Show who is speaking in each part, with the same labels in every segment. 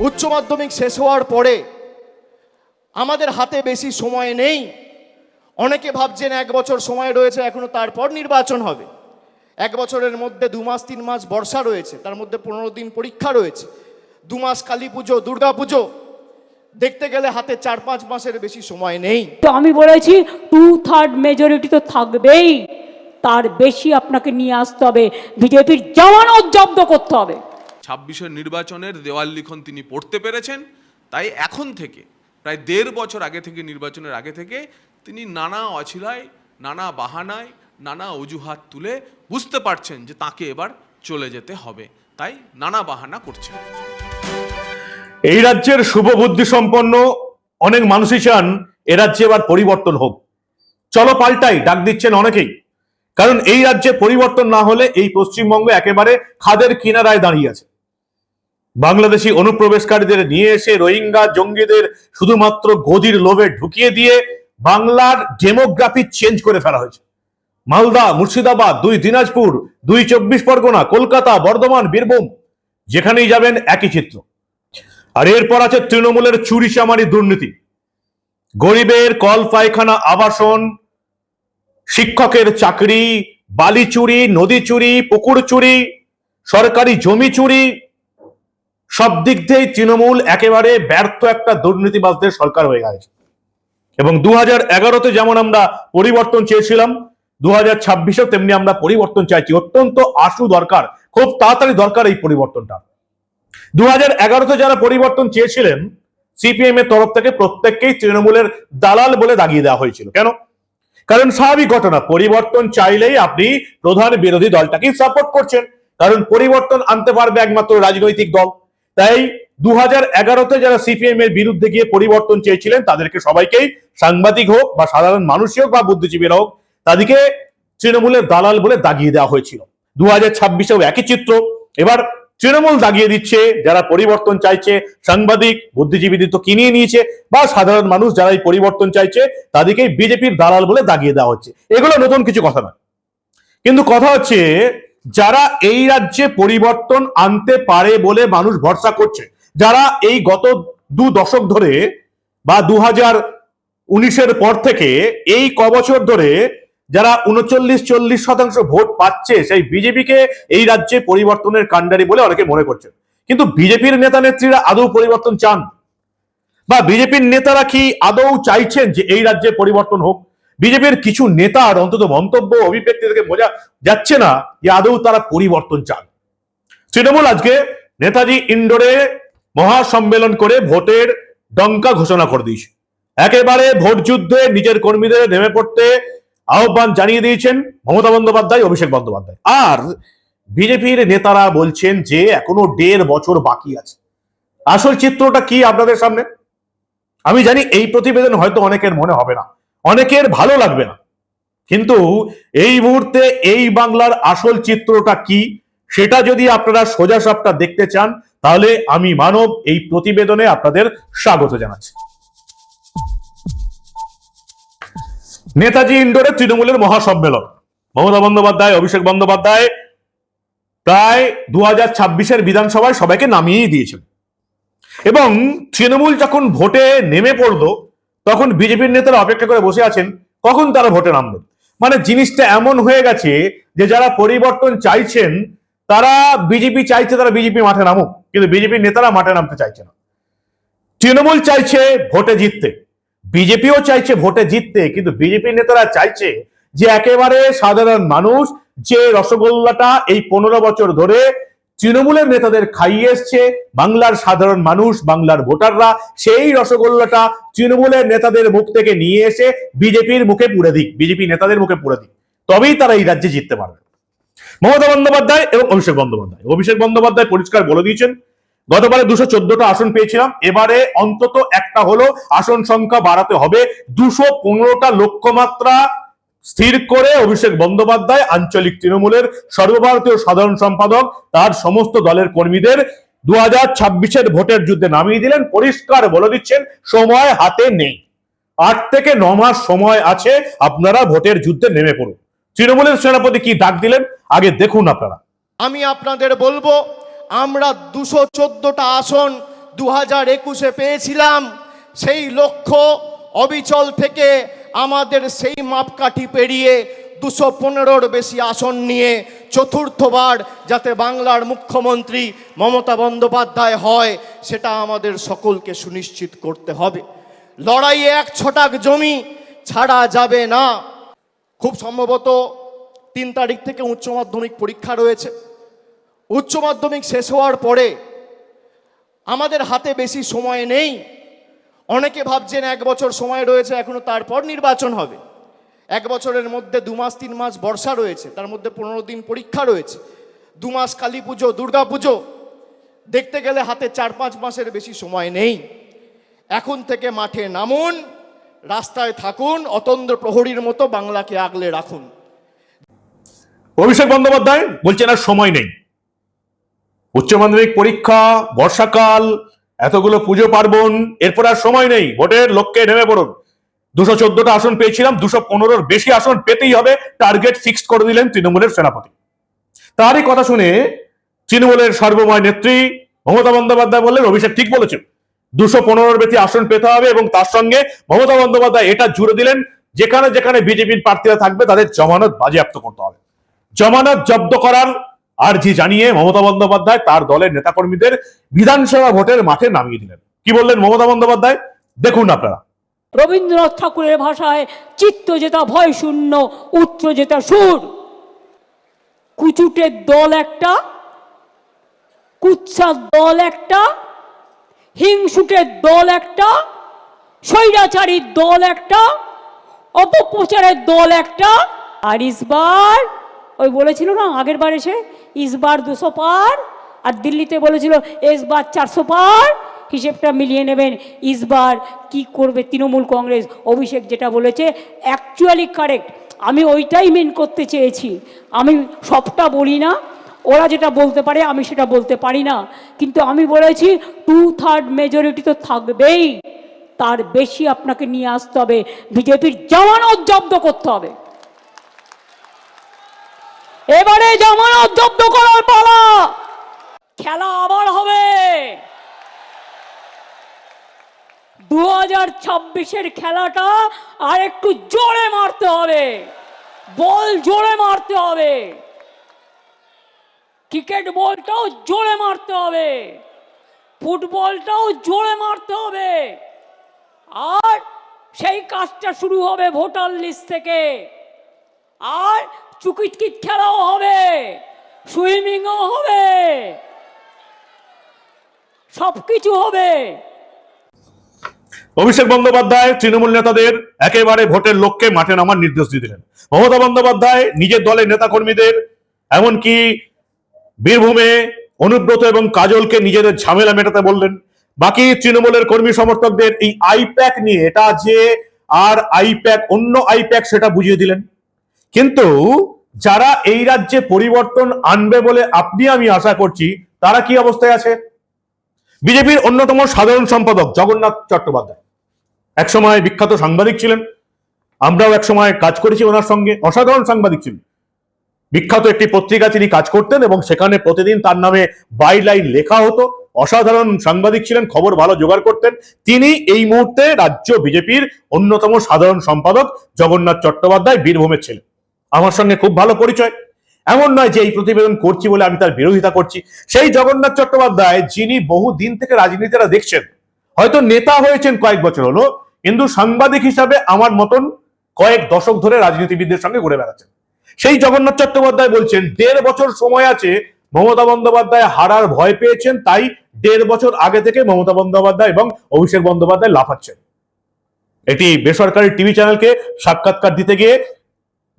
Speaker 1: উচ্চ মাধ্যমিক শেষ হওয়ার পরে আমাদের হাতে বেশি সময় নেই। অনেকে ভাবছেন এক বছর সময় রয়েছে, এখনও তারপর নির্বাচন হবে। এক বছরের মধ্যে দু মাস, তিন মাস বর্ষা রয়েছে, তার মধ্যে পনেরো দিন পরীক্ষা রয়েছে। দু মাস কালী পুজো, দুর্গা পুজো, দেখতে গেলে হাতে চার পাঁচ মাসের বেশি সময় নেই।
Speaker 2: তো আমি বলেছি টু থার্ড মেজরিটি তো থাকবেই, তার বেশি আপনাকে নিয়ে আসতে হবে, বিজেপির জামানত জব্দ করতে হবে।
Speaker 3: ছাব্বিশের নির্বাচনের দেওয়াল লিখন তিনি পড়তে পেরেছেন। তাই এখন থেকে, প্রায় দেড় বছর আগে থেকে, নির্বাচনের আগে থেকে তিনি নানা অছিলায়, নানা বাহানায়, নানা অজুহাত তুলে বুঝতে পারছেন যে তাকে এবার চলে যেতে হবে। তাই নানা বাহানা করছেন।
Speaker 4: এই রাজ্যের শুভ বুদ্ধি সম্পন্ন অনেক মানুষই চান এ রাজ্যে এবার পরিবর্তন হোক। চলো পাল্টাই, ডাক দিচ্ছেন অনেকেই। কারণ এই রাজ্যে পরিবর্তন না হলে এই পশ্চিমবঙ্গ একেবারে খাদের কিনারায় দাঁড়িয়ে আছে। বাংলাদেশি অনুপ্রবেশকারীদের নিয়ে এসে রোহিঙ্গা জঙ্গিদের শুধুমাত্র গদির লোভে ঢুকিয়ে দিয়ে বাংলার ডেমোগ্রাফি চেঞ্জ করে ফেলা হয়েছে। মালদা, মুর্শিদাবাদ, দুই দিনাজপুর, দুই চব্বিশ পরগনা, কলকাতা, বর্ধমান, বীরভূম, যেখানেই যাবেন একই চিত্র। আর এরপর আছে তৃণমূলের চুরি চামারি দুর্নীতি। গরিবের কল, পায়খানা, আবাসন, শিক্ষকের চাকরি, বালি চুরি, নদী চুরি, পুকুর চুরি, সরকারি জমি চুরি সব দিক দিয়েই তৃণমূল একেবারে ব্যর্থ একটা দুর্নীতিবাজদের সরকার হয়ে গেছে। এবং দু হাজার এগারোতে যেমন আমরা পরিবর্তন চেয়েছিলাম দু হাজার ছাব্বিশেও তেমনি আমরা পরিবর্তন চাইছি। অত্যন্ত আশু দরকার, খুব তাড়াতাড়ি দরকার এই পরিবর্তনটা। দু হাজার এগারোতে যারা পরিবর্তন চেয়েছিলেন, সিপিএম এর তরফ থেকে প্রত্যেককেই তৃণমূলের দালাল বলে দাগিয়ে দেওয়া হয়েছিল। কেন? কারণ স্বাভাবিক ঘটনা, পরিবর্তন চাইলেই আপনি প্রধান বিরোধী দলটাকেই সাপোর্ট করছেন। কারণ পরিবর্তন আনতে পারবে একমাত্র রাজনৈতিক দল। তাই দু হাজার এগারোতে যারা সিপিএম এর বিরুদ্ধে গিয়ে পরিবর্তন চেয়েছিলেন, তাদেরকে সবাইকেই সাংবাদিক হোক বা সাধারণ মানুষই হোক বা বুদ্ধিজীবীরা হোক, তাদেরকে তৃণমূলের দালাল বলে দাগিয়ে দেওয়া হয়েছিল। দু হাজার ছাব্বিশেও একই চিত্র। এবার তৃণমূল দাগিয়ে দিচ্ছে, যারা পরিবর্তন চাইছে, সাংবাদিক, বুদ্ধিজীবীদের তো কিনিয়ে নিয়েছে, বা সাধারণ মানুষ যারা এই পরিবর্তন চাইছে, তাদেরকেই বিজেপির দালাল বলে দাগিয়ে দেওয়া হচ্ছে। এগুলো নতুন কিছু কথা না কিন্তু কথা হচ্ছে যারা এই রাজ্যে পরিবর্তন আনতে পারে বলে মানুষ ভরসা করছে, যারা এই গত দু দশক ধরে বা দু হাজার উনিশের পর থেকে এই কবছর ধরে যারা উনচল্লিশ চল্লিশ শতাংশ ভোট পাচ্ছে, সেই বিজেপিকে এই রাজ্যে পরিবর্তনের কাণ্ডারি বলে অনেকে মনে করছেন। কিন্তু বিজেপির নেতা নেত্রীরা আদৌ পরিবর্তন চান? বা বিজেপির নেতারা কি আদৌ চাইছেন যে এই রাজ্যে পরিবর্তন হোক? বিজেপির কিছু নেতার অন্তত মন্তব্য, অভিব্যক্তি থেকে বোঝা যাচ্ছে না যে আদৌ তারা পরিবর্তন চান। তৃণমূল আজকে নেতাজি ইন্ডোরে মহাসম্মেলন করে ভোটের ডঙ্কা ঘোষণা করে দিয়েছে। একেবারে ভোট যুদ্ধে নিজের কর্মীদের নেমে পড়তে আহ্বান জানিয়ে দিয়েছেন মমতা বন্দ্যোপাধ্যায়, অভিষেক বন্দ্যোপাধ্যায়। আর বিজেপির নেতারা বলছেন যে এখনও দেড় বছর বাকি আছে। আসল চিত্রটা কি আপনাদের সামনে? আমি জানি এই প্রতিবেদন হয়তো অনেকের মনে হবে না। অনেকের ভালো লাগবে না। কিন্তু এই মুহূর্তে এই বাংলার আসল চিত্রটা কি, সেটা যদি আপনারা সোজা সাপটা দেখতে চান, তাহলে আমি মানব এই প্রতিবেদনে আপনাদের স্বাগত জানাচ্ছি। নেতাজি ইন্ডোরে তৃণমূলের মহাসম্মেলন। মমতা বন্দ্যোপাধ্যায়, অভিষেক বন্দ্যোপাধ্যায় প্রায় দু হাজার ছাব্বিশের বিধানসভায় সবাইকে নামিয়েই দিয়েছেন। এবং তৃণমূল যখন ভোটে নেমে পড়ল তখন বিজেপির নেতারা অপেক্ষা করে বসে আছেন, কখন তারা ভোটে নামবেন মানে জিনিসটা এমন হয়ে গেছে যে যারা পরিবর্তন চাইছেন, তারা বিজেপি চাইছে তারা বিজেপি মাঠে নামুক, কিন্তু বিজেপির নেতারা মাঠে নামতে চাইছে না। তৃণমূল চাইছে ভোটে জিততে, বিজেপিও চাইছে ভোটে জিততে, কিন্তু বিজেপির নেতারা চাইছে যে একেবারে সাধারণ মানুষ যে রসগোল্লাটা এই পনেরো বছর ধরে তৃণমূলের নেতাদের খাইয়ে এসছে, বাংলার সাধারণ মানুষ, বাংলার ভোটাররা, সেই রসগোল্লাটা তৃণমূলের নেতাদের মুখ থেকে নিয়ে এসে বিজেপির মুখে পুড়ে দিক, বিজেপি নেতাদের মুখে পুড়ে দিক। তবেই তারা এই রাজ্যে জিততে পারবে। মমতা বন্দ্যোপাধ্যায় এবং অভিষেক বন্দ্যোপাধ্যায়। অভিষেক বন্দ্যোপাধ্যায় পরিষ্কার বলে দিয়েছেন, গতবারে দুশো চোদ্দটা আসন পেয়েছিলাম, এবারে অন্তত একটা হলো আসন সংখ্যা বাড়াতে হবে। দুশো পনেরোটা লক্ষ্যমাত্রা স্থির করে অভিষেক বন্দ্যোপাধ্যায়, আঞ্চলিক তৃণমূলের সর্বভারতীয় সাধারণ সম্পাদক, তার সমস্ত দলের কর্মীদের দু হাজার ছাব্বিশের ভোটের যুদ্ধে নামিয়ে দিলেন। পরিষ্কার বলে দিচ্ছেন, সময় হাতে নেই। আট থেকে ন মাস সময় আছে, আপনারা ভোটের যুদ্ধে নেমে পড়ুন। তৃণমূলের সেনাপতি কি ডাক দিলেন? আগে দেখুন আপনারা।
Speaker 1: আমি আপনাদের বলব, আমরা দুশো চোদ্দোটা আসন দু হাজার একুশে পেয়েছিলাম। সেই লক্ষ্য অবিচল থেকে আমাদের সেই মাপকাঠি পেরিয়ে দুশো পনেরোর বেশি আসন নিয়ে চতুর্থবার যাতে বাংলার মুখ্যমন্ত্রী মমতা বন্দ্যোপাধ্যায় হয়, সেটা আমাদের সকলকে সুনিশ্চিত করতে হবে। লড়াইয়ে এক ছটাক জমি ছাড়া যাবে না। খুব সম্ভবত তিন তারিখ থেকে উচ্চ মাধ্যমিক পরীক্ষা রয়েছে। উচ্চ মাধ্যমিক শেষ হওয়ার পরে আমাদের হাতে বেশি সময় নেই। অনেকে ভাবছেন এক বছর সময় রয়েছে, এখনও তারপর নির্বাচন হবে। এক বছরের মধ্যে দু মাস, তিন মাস বর্ষা রয়েছে, তার মধ্যে পনেরো দিন পরীক্ষা রয়েছে। দু মাস কালী পুজো, দুর্গা পুজো, দেখতে গেলে হাতে চার পাঁচ মাসের বেশি সময় নেই। এখন থেকে মাঠে নামুন, রাস্তায় থাকুন, অতন্দ্র প্রহরীর মতো বাংলাকে আগলে রাখুন।
Speaker 4: অভিষেক বন্দ্যোপাধ্যায় বলছেন আর সময় নেই। উচ্চ মাধ্যমিক পরীক্ষা, বর্ষাকাল এতগুলো পুজো পার্বণ, এরপর আর সময় নেই, ভোটের লক্ষ্যে নেমে পড়ুন। দুশো চোদ্দটা আসন পেয়েছিলাম, দুশো পনেরোর বেশি আসন পেতেই হবে, টার্গেট ফিক্সড করে দিলেন তৃণমূলের সেনাপতি। তারই কথা শুনে তৃণমূলের সর্বময় নেত্রী মমতা বন্দ্যোপাধ্যায় বললেন, অভিষেক ঠিক বলেছেন দুশো পনেরোর বেশি আসন পেতে হবে এবং তার সঙ্গে মমতা বন্দ্যোপাধ্যায় এটা জুড়ে দিলেন, যেখানে যেখানে বিজেপির প্রার্থীরা থাকবে তাদের জমানত বাজেয়াপ্ত করতে হবে। জমানত জব্দ করার আর্জি জানিয়ে মমতা বন্দ্যোপাধ্যায় তার দলের নেতাকর্মীদের বিধানসভা ভোটের মাঠে নামিয়ে দিলেন। কি বললেন মমতা বন্দ্যোপাধ্যায়? দেখুন আপনারা।
Speaker 2: রবীন্দ্রনাথ ঠাকুরের ভাষায়, চিত্ত যেটা ভয় শূন্য উচ্চ যেটা সুর। কুচুটের দল একটা, কুৎসার দল একটা, হিংসুটের দল একটা, স্বৈরাচারীর দল একটা, অপপ্রচারের দল একটা। আর ইসবার, ওই বলেছিল না আগের বার এসে ইসবার দুশো পার আর দিল্লিতে বলেছিল এসবার চারশো পার হিসেবটা মিলিয়ে নেবেন ইসবার কি করবে তৃণমূল কংগ্রেস অভিষেক যেটা বলেছে অ্যাকচুয়ালি কারেক্ট আমি ওইটাই মেন করতে চেয়েছি। আমি সবটা বলি না। ওরা যেটা বলতে পারে, আমি সেটা বলতে পারি না। কিন্তু আমি বলেছি টু থার্ড মেজরিটি তো থাকবেই। তার বেশি আপনাকে নিয়ে আসতে হবে। বিজেপির জামানত জব্দ করতে হবে। এবারে জামানত জব্দ করার পালা। খেলা আবার হবে। দু হাজার ছাব্বিশের খেলাটা আর একটু জোরে মারতে হবে। বল জোরে মারতে হবে। ক্রিকেট বলটাও জোরে মারতে হবে। ফুটবলটাও জোরে মারতে হবে। আর সেই কাজটা শুরু হবে ভোটার লিস্ট থেকে। আর চুকিটকিট খেলাও হবে, সুইমিংও হবে সব কিছু হবে।
Speaker 4: অভিষেক বন্দ্যোপাধ্যায় তৃণমূল নেতাদের একেবারে ভোটের লক্ষ্যে মাঠে নামার নির্দেশ দিয়ে দিলেন। মমতা বন্দ্যোপাধ্যায় নিজের দলের নেতাকর্মীদের, এমনকি বীরভূমে অনুব্রত এবং কাজলকে নিজেদের ঝামেলা মেটাতে বললেন। বাকি তৃণমূলের কর্মী সমর্থকদের এই আইপ্যাক নিয়ে, এটা যে আর আইপ্যাক, অন্য আইপ্যাক, সেটা বুঝিয়ে দিলেন। কিন্তু যারা এই রাজ্যে পরিবর্তন আনবে বলে আপনি আমি আশা করছি, তারা কি অবস্থায় আছে? বিজেপির অন্যতম সাধারণ সম্পাদক জগন্নাথ চট্টোপাধ্যায়। একসময় বিখ্যাত সাংবাদিক ছিলেন, আমরাও একসময় কাজ করেছি ওনার সঙ্গে, অসাধারণ সাংবাদিক ছিলেন। বিখ্যাত একটি পত্রিকা তিনি কাজ করতেন এবং সেখানে প্রতিদিন তার নামে বাইলাইন লেখা হতো। অসাধারণ সাংবাদিক ছিলেন, খবর ভালো জোগাড় করতেন। তিনি এই মুহূর্তে রাজ্য বিজেপির অন্যতম সাধারণ সম্পাদক জগন্নাথ চট্টোপাধ্যায় বীরভূমের ছিলেন। আমার সঙ্গে খুব ভালো পরিচয়। এমন নয় যে এই প্রতিবেদন করছি বলে আমি তার বিরোধিতা করছি। সেই জগন্নাথ চট্টোপাধ্যায় যিনি বহু দিন থেকে রাজনীতিরা দেখছেন, হয়তো নেতা হয়েছেন কয়েক বছর হলো, কিন্তু সাংবাদিক হিসাবে আমার মতন কয়েক দশক ধরে রাজনীতিবিদদের সঙ্গে ঘুরে বেড়াচ্ছেন। সেই জগন্নাথ চট্টোপাধ্যায় বলছেন, দেড় বছর সময় আছে, মমতা বন্দ্যোপাধ্যায় হারার ভয় পেয়েছেন, তাই দেড় বছর আগে থেকে মমতা বন্দ্যোপাধ্যায় এবং অভিষেক বন্দ্যোপাধ্যায় লাফাচ্ছেন। এটি বেসরকারি টিভি চ্যানেলকে সাক্ষাৎকার দিতে গিয়ে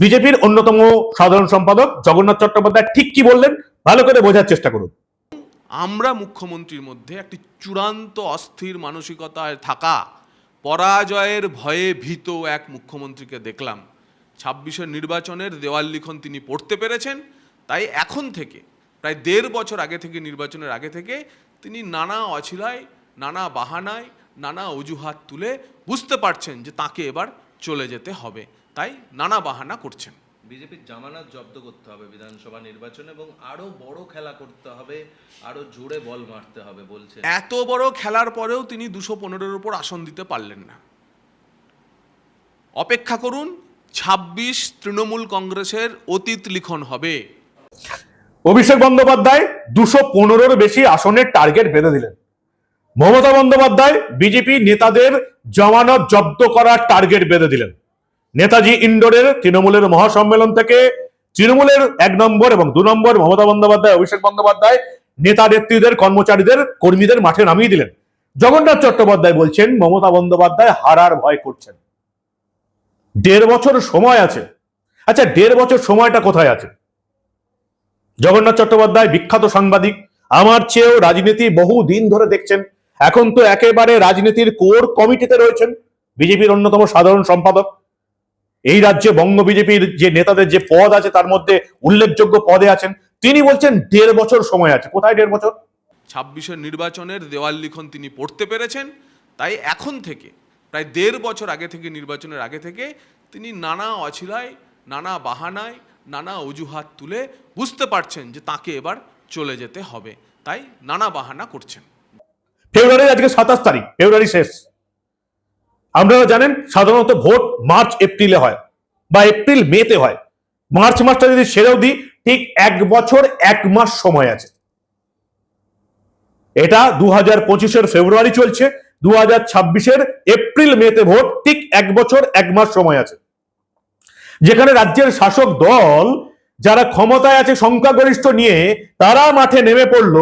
Speaker 4: বিজেপির অন্যতম সাধারণ সম্পাদক জগন্নাথ চট্টোপাধ্যায় ঠিক কি বললেন? ভালো করে বোঝার চেষ্টা করুন।
Speaker 3: আমরা মুখ্যমন্ত্রীর মধ্যে একটি চূড়ান্ত অস্থির মানসিকতায় থাকা, পরাজয়ের ভয়ে ভীত এক মুখ্যমন্ত্রীকে দেখলাম। ছাব্বিশের নির্বাচনের দেওয়াল লিখন তিনি পড়তে পেরেছেন, তাই এখন থেকে, প্রায় দেড় বছর আগে থেকে, নির্বাচনের আগে থেকে তিনি নানা অছিলায়, নানা বাহানায়, নানা অজুহাত তুলে বুঝতে পারছেন যে তাকে এবার চলে যেতে হবে। তাই নানা বাহানা করছেন।
Speaker 5: বিজেপির জামানত জব্দ করতে হবে বিধানসভা নির্বাচন এবং আরও বড় খেলা করতে হবে আরও জোরে বল মারতে হবে বলছেন।
Speaker 3: এত বড় খেলার পরেও তিনি দুশো পনেরোর উপর আসন দিতে পারলেন না। অপেক্ষা করুন ছাব্বিশ তৃণমূল কংগ্রেসের অতীত লিখন হবে।
Speaker 4: অভিষেক বন্দ্যোপাধ্যায় দুশো পনেরোর বেশি আসনের টার্গেট বেঁধে দিলেন। মমতা বন্দ্যোপাধ্যায় বিজেপি নেতাদের জমানত জব্দ করার টার্গেট বেঁধে দিলেন। নেতাজি ইন্ডোরের তৃণমূলের মহাসম্মেলন থেকে তৃণমূলের এক নম্বর এবং দু নম্বর মমতা বন্দ্যোপাধ্যায়, অভিষেক বন্দ্যোপাধ্যায় নেতা নেত্রীদের, কর্মচারীদের, কর্মীদের মাঠে নামিয়ে দিলেন। জগন্নাথ চট্টোপাধ্যায় বলছেন, মমতা বন্দ্যোপাধ্যায় হারার ভয় করছেন। দেড় বছর সময় আছে। আচ্ছা দেড় বছর সময়টা কোথায় আছে? জগন্নাথ চট্টোপাধ্যায় বিখ্যাত সাংবাদিক, আমার চেয়েও রাজনীতি বহু দিন ধরে দেখছেন। এখন তো একেবারে রাজনীতির কোর কমিটিতে রয়েছেন। বিজেপির অন্যতম সাধারণ সম্পাদক। এই রাজ্যে বঙ্গ বিজেপির যে নেতাদের যে পদ আছে তার মধ্যে উল্লেখযোগ্য পদে আছেন। তিনি বলছেন দেড় বছর সময় আছে। কোথায় দেড় বছর?
Speaker 3: ছাব্বিশের নির্বাচনের দেওয়াল লিখন তিনি পড়তে পেরেছেন। তাই এখন থেকে প্রায় দেড় বছর আগে থেকে নির্বাচনের আগে থেকে তিনি নানা অছিলায় নানা বাহানায় নানা অজুহাত তুলে বুঝতে পারছেন যে তাকে এবার চলে যেতে হবে। তাই নানা বাহানা করছেন।
Speaker 4: ফেব্রুয়ারির আজকে সাতাশ তারিখ ফেব্রুয়ারি শেষ। আপনারা জানেন সাধারণত ভোট মার্চ, এপ্রিলে হয় বা এপ্রিল, মেতে হয়। মার্চ মাসটা যদি সেরেও দিই, ঠিক এক বছর, এক মাস সময় আছে। এটা দু হাজার পঁচিশের ফেব্রুয়ারি চলছে দু হাজার ছাব্বিশের এপ্রিল, মেতে ভোট, ঠিক এক বছর, এক মাস সময় আছে। যেখানে রাজ্যের শাসক দল যারা ক্ষমতায় আছে, সংখ্যাগরিষ্ঠ নিয়ে, তারা মাঠে নেমে পড়ল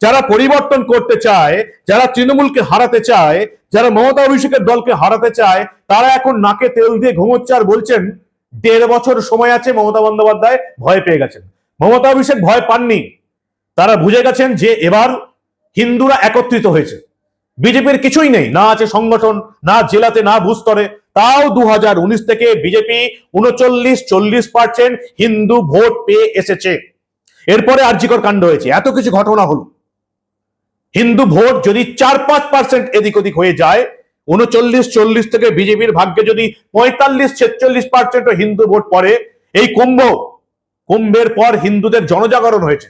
Speaker 4: যারা পরিবর্তন করতে চায়, যারা তৃণমূলকে হারাতে চায়, যারা মমতা অভিষেকের দলকে হারাতে চায়, তারা এখন নাকে তেল দিয়ে ঘুমোচ্ছে আর বলছেন, দেড় বছর সময় আছে মমতা বন্দ্যোপাধ্যায় ভয় পেয়ে গেছেন। মমতা অভিষেক ভয় পাননি। তারা বুঝে গেছেন যে এবার হিন্দুরা একত্রিত হয়েছে। বিজেপির কিছুই নেই, না আছে সংগঠন, না জেলাতে, না ভূস্তরে। তাও দু হাজার উনিশ থেকে বিজেপি উনচল্লিশ, চল্লিশ পার্সেন্ট হিন্দু ভোট পেয়ে এসেছে। এরপরে আর্যিকর কাণ্ড হয়েছে। এত কিছু ঘটনা হলো। হিন্দু ভোট যদি চার পাঁচ পার্সেন্ট এদিক ওদিক হয়ে যায়, উনচল্লিশ, চল্লিশ থেকে বিজেপির ভাগ্যে যদি পঁয়তাল্লিশ, ছেচল্লিশ পার্সেন্ট হিন্দু ভোট পড়ে, এই কুম্ভ, কুম্ভের পর হিন্দুদের জনজাগরণ হয়েছে।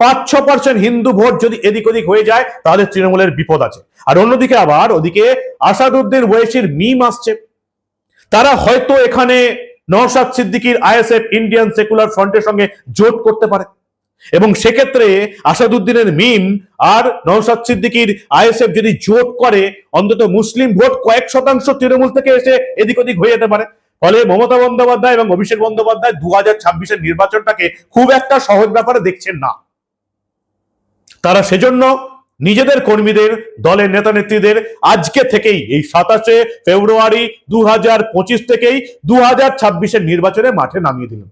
Speaker 4: পাঁচ, ছ পার্সেন্ট হিন্দু ভোট যদি এদিক ওদিক হয়ে যায়, তাহলে তৃণমূলের বিপদ আছে। আর অন্যদিকে আবার, ওদিকে আসাদুদ্দিন ওয়েসির মিম আসছে। তারা হয়তো এখানে নওশাদ সিদ্দিকির আইএসএফ ইন্ডিয়ান সেকুলার ফ্রন্টের সঙ্গে জোট করতে পারে। এবং সেক্ষেত্রে আসাদুদ্দিনের মিম আর নওশাদ সিদ্দিকির আইএসএফ যদি জোট করে, অন্তত মুসলিম ভোট কয়েক শতাংশ তৃণমূল থেকে এসে এদিক ওদিক হয়ে যেতে পারে। ফলে মমতা বন্দ্যোপাধ্যায় এবং অভিষেক বন্দ্যোপাধ্যায় দু হাজার ছাব্বিশের নির্বাচনটাকে খুব একটা সহজ ব্যাপারে দেখছেন না। তারা সেজন্য নিজেদের কর্মীদের, দলের নেতা নেত্রীদের আজকে থেকেই, এই সাতাশে ফেব্রুয়ারি দু থেকেই দু হাজার নির্বাচনে মাঠে নামিয়ে দিলেন।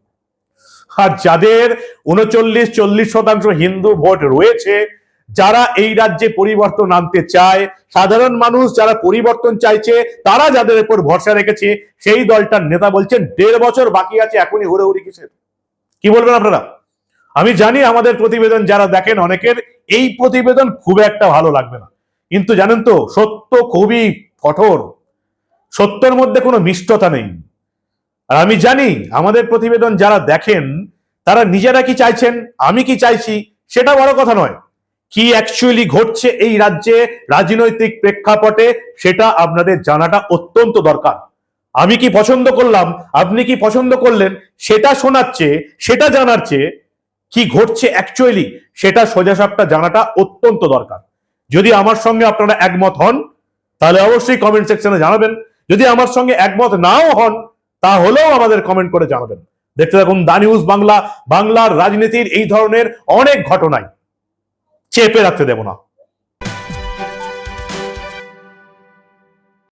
Speaker 4: আর যাদের উনচল্লিশ, চল্লিশ শতাংশ হিন্দু ভোট রয়েছে, যারা এই রাজ্যে পরিবর্তন আনতে চায়, সাধারণ মানুষ যারা পরিবর্তন চাইছে, তারা যাদের উপর ভরসা রেখেছে, সেই দলটার নেতা বলছেন, দেড় বছর বাকি আছে, এখনই হুড়োহুড়ি কিসের? কি বলবেন আপনারা? আমি জানি আমাদের প্রতিবেদন যারা দেখেন অনেকের, এই প্রতিবেদন খুব একটা ভালো লাগবে না। কিন্তু জানেন তো, সত্য খুবই কঠোর। সত্যের মধ্যে কোনো মিষ্টতা নেই। আর আমি জানি আমাদের প্রতিবেদন যারা দেখেন, তারা নিজেরা কি চাইছেন, আমি কি চাইছি, সেটা বড় কথা নয়। কি অ্যাকচুয়ালি ঘটছে এই রাজ্যে, রাজনৈতিক প্রেক্ষাপটে, সেটা আপনাদের জানাটা অত্যন্ত দরকার। আমি কি পছন্দ করলাম, আপনি কি পছন্দ করলেন, সেটা শোনাচ্ছে, সেটা জানার চেয়ে কি ঘটছে অ্যাকচুয়ালি সেটা সোজাসাপটা জানাটা অত্যন্ত দরকার। যদি আমার সঙ্গে আপনারা একমত হন, তাহলে অবশ্যই কমেন্ট সেকশনে জানাবেন। যদি আমার সঙ্গে একমত নাও হন তাহলেও আমাদের কমেন্ট করে জানাবেন। দেখতে থাকুন দা নিউজ বাংলা, বাংলার রাজনীতির এই ধরনের অনেক ঘটনায়। চেপে রাখতে দেব না।